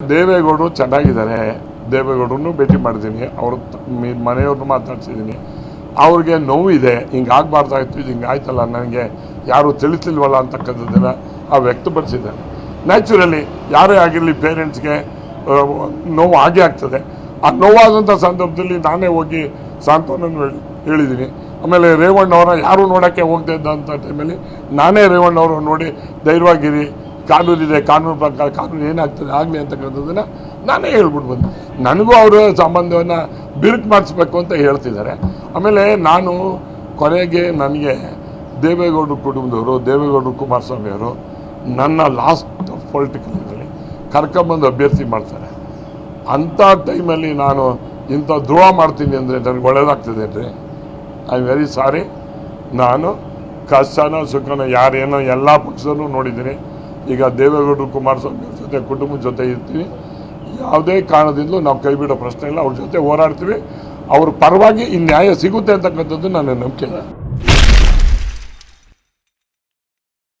ದೇವೇಗೌಡರು ಚೆನ್ನಾಗಿದ್ದಾರೆ. ದೇವೇಗೌಡರನ್ನು ಭೇಟಿ ಮಾಡಿದ್ದೀನಿ. ಅವ್ರ ಮನೆಯವ್ರನ್ನ ಮಾತಾಡ್ಸಿದ್ದೀನಿ. ಅವ್ರಿಗೆ ನೋವಿದೆ ಹಿಂಗೆ ಆಗಬಾರ್ದಾಯ್ತು ಇದು ಹಿಂಗೆ ಆಯ್ತಲ್ಲ, ನನಗೆ ಯಾರು ತಿಳಿಸ್ಲಿಲ್ವಲ್ಲ ಅಂತಕ್ಕಂಥದ್ದನ್ನು ಆ ವ್ಯಕ್ತಪಡಿಸಿದ್ದಾರೆ. ನ್ಯಾಚುರಲಿ ಯಾರೇ ಆಗಿರಲಿ ಪೇರೆಂಟ್ಸ್ಗೆ ನೋವು ಆಗೇ ಆಗ್ತದೆ. ಆ ನೋವಾದಂಥ ಸಂದರ್ಭದಲ್ಲಿ ನಾನೇ ಹೋಗಿ ಸಾಂತ್ವನ ಹೇಳಿದ್ದೀನಿ. ಆಮೇಲೆ ರೇವಣ್ಣವರ ಯಾರು ನೋಡೋಕ್ಕೆ ಹೋಗದೆ ಇದ್ದಂಥ ಟೈಮಲ್ಲಿ ನಾನೇ ರೇವಣ್ಣವರು ನೋಡಿ ಧೈರ್ಯವಾಗಿರಿ ಕಾನೂನಿದೆ, ಕಾನೂನು ಪ್ರಕಾರ ಕಾನೂನು ಏನಾಗ್ತದೆ, ಆಗಲಿ ಅಂತಕ್ಕಂಥದ್ದನ್ನು ನಾನೇ ಹೇಳ್ಬಿಟ್ಟು ನನಗೂ ಅವರ ಸಂಬಂಧವನ್ನು ಬಿರುಕು ಮಾಡಿಸ್ಬೇಕು ಅಂತ ಹೇಳ್ತಿದ್ದಾರೆ. ಆಮೇಲೆ ನಾನು ಕೊನೆಗೆ ನನಗೆ ದೇವೇಗೌಡ ಕುಟುಂಬದವರು, ದೇವೇಗೌಡರು ಕುಮಾರಸ್ವಾಮಿ ಅವರು ನನ್ನ ಲಾಸ್ಟ್ ಪೊಲಿಟಿಕಲ್ ಇದರಲ್ಲಿ ಕರ್ಕೊಂಬಂದು ಅಭ್ಯರ್ಥಿ ಮಾಡ್ತಾರೆ. ಅಂಥ ಟೈಮಲ್ಲಿ ನಾನು ಇಂಥ ದ್ರೋಹ ಮಾಡ್ತೀನಿ ಅಂದರೆ ನನಗೆ ಒಳ್ಳೇದಾಗ್ತದೆ ರೀ ಐ ಆಮ್ ವೆರಿ ಸಾರಿ ನಾನು ಕಷ್ಟನೋ ಸುಖನೋ ಯಾರೇನೋ ಎಲ್ಲ ಪಕ್ಷನೂ ನೋಡಿದ್ದೀನಿ. ಈಗ ದೇವೇಗೌಡರು ಕುಮಾರಸ್ವಾಮಿ ಜೊತೆ ಕುಟುಂಬದ ಜೊತೆ ಇರ್ತೀವಿ. ಯಾವುದೇ ಕಾರಣದಿಂದಲೂ ನಾವು ಕೈ ಬಿಡೋ ಪ್ರಶ್ನೆ ಇಲ್ಲ. ಅವ್ರ ಜೊತೆ ಹೋರಾಡ್ತೀವಿ. ಅವ್ರ ಪರವಾಗಿ ಈ ನ್ಯಾಯ ಸಿಗುತ್ತೆ ಅಂತಕ್ಕಂಥದ್ದು ನನ್ನ ನಂಬಿಕೆ.